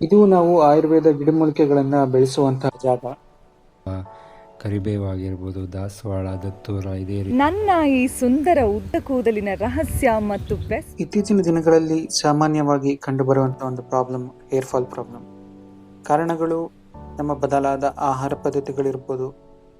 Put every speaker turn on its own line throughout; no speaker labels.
ಇದು ನಾವು ಆಯುರ್ವೇದ ಗಿಡಮೂಲಿಕೆಗಳನ್ನ ಬೆಳೆಸುವಂತಹ ಜಾಗ.
ಕರಿಬೇವಾಗಿರ್ಬೋದು ದಾಸವಾಳ ದತ್ತೂರ ಇದೇ ರೀತಿ.
ನನ್ನ ಈ ಸುಂದರ ಉದ್ದ ಕೂದಲಿನ ರಹಸ್ಯ ಮತ್ತು ಬೆಸ್ಟ್
ಇತ್ತೀಚಿನ ದಿನಗಳಲ್ಲಿ ಸಾಮಾನ್ಯವಾಗಿ ಕಂಡುಬರುವಂತಹ ಒಂದು ಪ್ರಾಬ್ಲಮ್ ಹೇರ್ ಫಾಲ್ ಪ್ರಾಬ್ಲಮ್. ಕಾರಣಗಳು ನಮ್ಮ ಬದಲಾದ ಆಹಾರ ಪದ್ಧತಿಗಳಿರ್ಬೋದು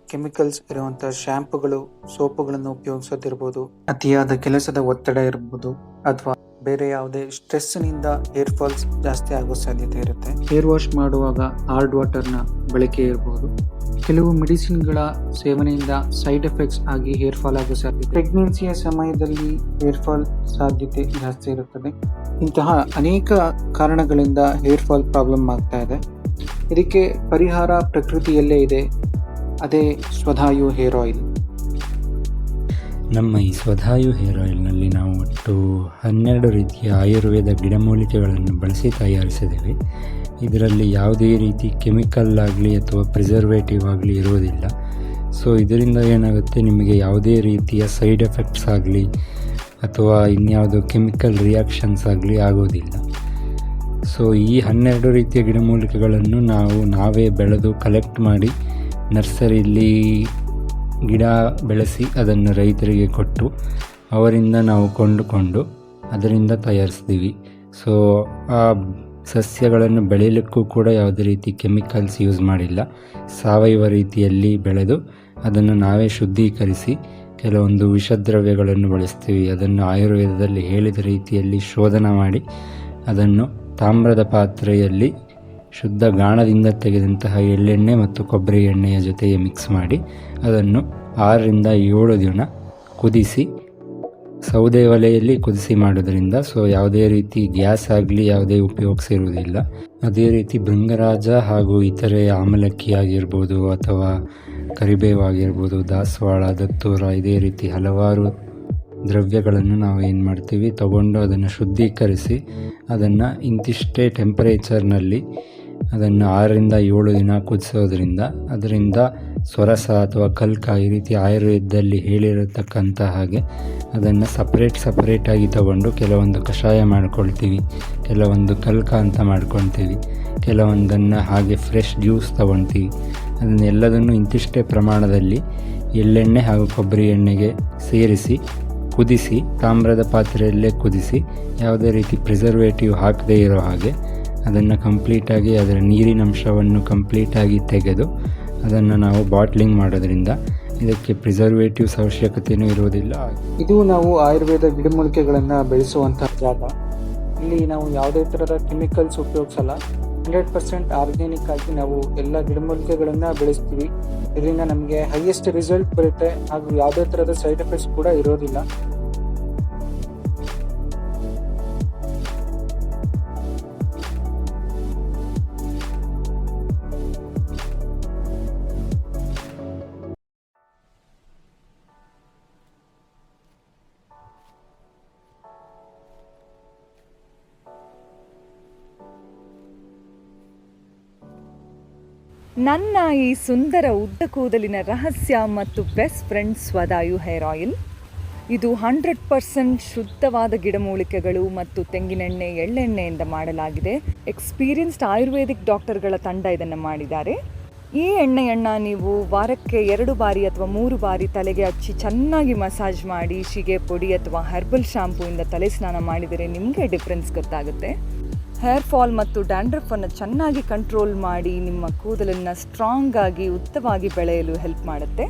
ಕೆಮಿಕಲ್ಸ್ ಇರುವಂತಹ ಶಾಂಪುಗಳು ಸೋಪುಗಳನ್ನು ಉಪಯೋಗಿಸೋದಿರ್ಬೋದು ಅತಿಯಾದ ಕೆಲಸದ ಒತ್ತಡ ಇರ್ಬೋದು ಅಥವಾ ಬೇರೆ ಯಾವುದೇ ಸ್ಟ್ರೆಸ್ನಿಂದ ಹೇರ್ ಫಾಲ್ಸ್ ಜಾಸ್ತಿ ಆಗೋ ಸಾಧ್ಯತೆ ಇರುತ್ತೆ. ಹೇರ್ ವಾಶ್ ಮಾಡುವಾಗ ಹಾರ್ಡ್ ವಾಟರ್ನ ಬಳಕೆ ಇರಬಹುದು ಕೆಲವು ಮೆಡಿಸಿನ್ಗಳ ಸೇವನೆಯಿಂದ ಸೈಡ್ ಎಫೆಕ್ಟ್ಸ್ ಆಗಿ ಹೇರ್ ಫಾಲ್ ಆಗೋ ಸಾಧ್ಯತೆ ಪ್ರೆಗ್ನೆನ್ಸಿಯ ಸಮಯದಲ್ಲಿ ಹೇರ್ ಫಾಲ್ ಸಾಧ್ಯತೆ ಜಾಸ್ತಿ ಇರುತ್ತದೆ. ಇಂತಹ ಅನೇಕ ಕಾರಣಗಳಿಂದ ಹೇರ್ ಫಾಲ್ ಪ್ರಾಬ್ಲಮ್ ಆಗ್ತಾ ಇದೆ. ಇದಕ್ಕೆ ಪರಿಹಾರ ಪ್ರಕೃತಿಯಲ್ಲೇ ಇದೆ. ಅದೇ ಸ್ವಧಾಯು ಹೇರ್ ಆಯಿಲ್.
ನಮ್ಮ ಈ ಸ್ವಧಾಯು ಹೇರ್ ಆಯಿಲ್ನಲ್ಲಿ ನಾವು ಒಟ್ಟು ಹನ್ನೆರಡು ರೀತಿಯ ಆಯುರ್ವೇದ ಗಿಡಮೂಲಿಕೆಗಳನ್ನು ಬಳಸಿ ತಯಾರಿಸಿದ್ದೇವೆ. ಇದರಲ್ಲಿ ಯಾವುದೇ ರೀತಿ ಕೆಮಿಕಲ್ ಆಗಲಿ ಅಥವಾ ಪ್ರಿಸರ್ವೇಟಿವ್ ಆಗಲಿ ಇರುವುದಿಲ್ಲ. ಸೊ, ಇದರಿಂದ ಏನಾಗುತ್ತೆ? ನಿಮಗೆ ಯಾವುದೇ ರೀತಿಯ ಸೈಡ್ ಎಫೆಕ್ಟ್ಸ್ ಆಗಲಿ ಅಥವಾ ಇನ್ಯಾವುದೋ ಕೆಮಿಕಲ್ ರಿಯಾಕ್ಷನ್ಸ್ ಆಗಲಿ ಆಗೋದಿಲ್ಲ. ಸೊ, ಈ ಹನ್ನೆರಡು ರೀತಿಯ ಗಿಡಮೂಲಿಕೆಗಳನ್ನು ನಾವು ನಾವೇ ಬೆಳೆದು ಕಲೆಕ್ಟ್ ಮಾಡಿ ನರ್ಸರಿಯಲ್ಲಿ ಗಿಡ ಬೆಳೆಸಿ ಅದನ್ನು ರೈತರಿಗೆ ಕೊಟ್ಟು ಅವರಿಂದ ನಾವು ಕೊಂಡುಕೊಂಡು ಅದರಿಂದ ತಯಾರಿಸ್ತೀವಿ. ಸೊ ಆ ಸಸ್ಯಗಳನ್ನು ಬೆಳೆಯಲಿಕ್ಕೂ ಕೂಡ ಯಾವುದೇ ರೀತಿ ಕೆಮಿಕಲ್ಸ್ ಯೂಸ್ ಮಾಡಿಲ್ಲ. ಸಾವಯವ ರೀತಿಯಲ್ಲಿ ಬೆಳೆದು ಅದನ್ನು ನಾವೇ ಶುದ್ಧೀಕರಿಸಿ ಕೆಲವೊಂದು ವಿಷದ್ರವ್ಯಗಳನ್ನು ಬಳಸ್ತೀವಿ. ಅದನ್ನು ಆಯುರ್ವೇದದಲ್ಲಿ ಹೇಳಿದ ರೀತಿಯಲ್ಲಿ ಶೋಧನ ಮಾಡಿ ಅದನ್ನು ತಾಮ್ರದ ಪಾತ್ರೆಯಲ್ಲಿ ಶುದ್ಧ ಗಾಣದಿಂದ ತೆಗೆದಂತಹ ಎಳ್ಳೆಣ್ಣೆ ಮತ್ತು ಕೊಬ್ಬರಿ ಎಣ್ಣೆಯ ಜೊತೆಗೆ ಮಿಕ್ಸ್ ಮಾಡಿ ಅದನ್ನು ಆರರಿಂದ ಏಳು ದಿನ ಕುದಿಸಿ, ಸೌದೆ ಒಲೆಯಲ್ಲಿ ಕುದಿಸಿ ಮಾಡೋದರಿಂದ ಸೊ ಯಾವುದೇ ರೀತಿ ಗ್ಯಾಸ್ ಆಗಲಿ, ಯಾವುದೇ ಉಪಯೋಗಿಸಿರುವುದಿಲ್ಲ ಅದೇ ರೀತಿ ಭೃಂಗರಾಜ ಹಾಗೂ ಇತರೆ ಆಮಲಕ್ಕಿ ಆಗಿರ್ಬೋದು ಅಥವಾ ಕರಿಬೇವು ಆಗಿರ್ಬೋದು, ದಾಸವಾಳ, ದತ್ತೂರ, ಇದೇ ರೀತಿ ಹಲವಾರು ದ್ರವ್ಯಗಳನ್ನು ನಾವು ಏನು ಮಾಡ್ತೀವಿ, ತಗೊಂಡು ಅದನ್ನು ಶುದ್ಧೀಕರಿಸಿ ಅದನ್ನು ಇಂತಿಷ್ಟೇ ಟೆಂಪರೇಚರ್ನಲ್ಲಿ ಅದನ್ನು ಆರರಿಂದ ಏಳು ದಿನ ಕುದಿಸೋದ್ರಿಂದ ಅದರಿಂದ ಸ್ವರಸ ಅಥವಾ ಕಲ್ಕ ಈ ರೀತಿ ಆಯುರ್ವೇದದಲ್ಲಿ ಹೇಳಿರತಕ್ಕಂಥ ಹಾಗೆ ಅದನ್ನು ಸಪ್ರೇಟ್ ಸಪ್ರೇಟಾಗಿ ತಗೊಂಡು ಕೆಲವೊಂದು ಕಷಾಯ ಮಾಡ್ಕೊಳ್ತೀವಿ, ಕೆಲವೊಂದು ಕಲ್ಕ ಅಂತ ಮಾಡ್ಕೊಳ್ತೀವಿ, ಕೆಲವೊಂದನ್ನು ಹಾಗೆ ಫ್ರೆಶ್ ಜ್ಯೂಸ್ ತಗೊಳ್ತೀವಿ. ಅದನ್ನೆಲ್ಲದನ್ನು ಇಂತಿಷ್ಟೇ ಪ್ರಮಾಣದಲ್ಲಿ ಎಳ್ಳೆಣ್ಣೆ ಹಾಗೂ ಕೊಬ್ಬರಿ ಎಣ್ಣೆಗೆ ಸೇರಿಸಿ, ಕುದಿಸಿ, ತಾಮ್ರದ ಪಾತ್ರೆಯಲ್ಲೇ ಕುದಿಸಿ, ಯಾವುದೇ ರೀತಿ ಪ್ರಿಸರ್ವೇಟಿವ್ ಹಾಕದೇ ಇರೋ ಹಾಗೆ ಅದನ್ನು ಕಂಪ್ಲೀಟಾಗಿ ಅದರ ನೀರಿನಂಶವನ್ನು ಕಂಪ್ಲೀಟಾಗಿ ತೆಗೆದು ಅದನ್ನು ನಾವು ಬಾಟ್ಲಿಂಗ್ ಮಾಡೋದ್ರಿಂದ ಇದಕ್ಕೆ ಪ್ರಿಸರ್ವೇಟಿವ್ಸ್ ಅವಶ್ಯಕತೆಯೂ ಇರುವುದಿಲ್ಲ.
ಇದು ನಾವು ಆಯುರ್ವೇದ ಗಿಡಮೂಲಿಕೆಗಳನ್ನು ಬೆಳೆಸುವಂಥ ಜಾಗ. ಇಲ್ಲಿ ನಾವು ಯಾವುದೇ ಥರದ ಕೆಮಿಕಲ್ಸ್ ಉಪಯೋಗಿಸಲ್ಲ. ಹಂಡ್ರೆಡ್ ಪರ್ಸೆಂಟ್ ಆರ್ಗ್ಯಾನಿಕ್ ಆಗಿ ನಾವು ಎಲ್ಲ ಗಿಡಮೂಲಿಕೆಗಳನ್ನು ಬೆಳೆಸ್ತೀವಿ. ಇದರಿಂದ ನಮಗೆ ಹೈಯೆಸ್ಟ್ ರಿಸಲ್ಟ್ ಬರುತ್ತೆ. ಹಾಗೂ ಯಾವುದೇ ಥರದ ಸೈಡ್ ಎಫೆಕ್ಟ್ಸ್ ಕೂಡ ಇರೋದಿಲ್ಲ.
ನನ್ನ ಈ ಸುಂದರ ಉದ್ದ ಕೂದಲಿನ ರಹಸ್ಯ ಮತ್ತು best friend Swadayu hair oil ಇದು ಹಂಡ್ರೆಡ್ ಪರ್ಸೆಂಟ್ ಶುದ್ಧವಾದ ಗಿಡಮೂಲಿಕೆಗಳು ಮತ್ತು ತೆಂಗಿನೆಣ್ಣೆ, ಎಳ್ಳೆಣ್ಣೆಯಿಂದ ಮಾಡಲಾಗಿದೆ. ಎಕ್ಸ್ಪೀರಿಯನ್ಸ್ಡ್ ಆಯುರ್ವೇದಿಕ್ ಡಾಕ್ಟರ್ಗಳ ತಂಡ ಇದನ್ನು ಮಾಡಿದ್ದಾರೆ. ಈ ಎಣ್ಣೆಯನ್ನು ನೀವು ವಾರಕ್ಕೆ ಎರಡು ಬಾರಿ ಅಥವಾ ಮೂರು ಬಾರಿ ತಲೆಗೆ ಹಚ್ಚಿ ಚೆನ್ನಾಗಿ ಮಸಾಜ್ ಮಾಡಿ ಶಿಗೆ ಪುಡಿ ಅಥವಾ ಹರ್ಬಲ್ ಶಾಂಪೂಯಿಂದ ತಲೆ ಸ್ನಾನ ಮಾಡಿದರೆ ನಿಮಗೆ ಡಿಫ್ರೆನ್ಸ್ ಗೊತ್ತಾಗುತ್ತೆ. ಹೇರ್ ಫಾಲ್ ಮತ್ತು ಡ್ಯಾಂಡ್ರಫ್ ಅನ್ನು ಚೆನ್ನಾಗಿ ಕಂಟ್ರೋಲ್ ಮಾಡಿ ನಿಮ್ಮ ಕೂದಲನ್ನು ಸ್ಟ್ರಾಂಗ್ ಆಗಿ ಉತ್ತವಾಗಿ ಬೆಳೆಯಲು ಹೆಲ್ಪ್ ಮಾಡುತ್ತೆ.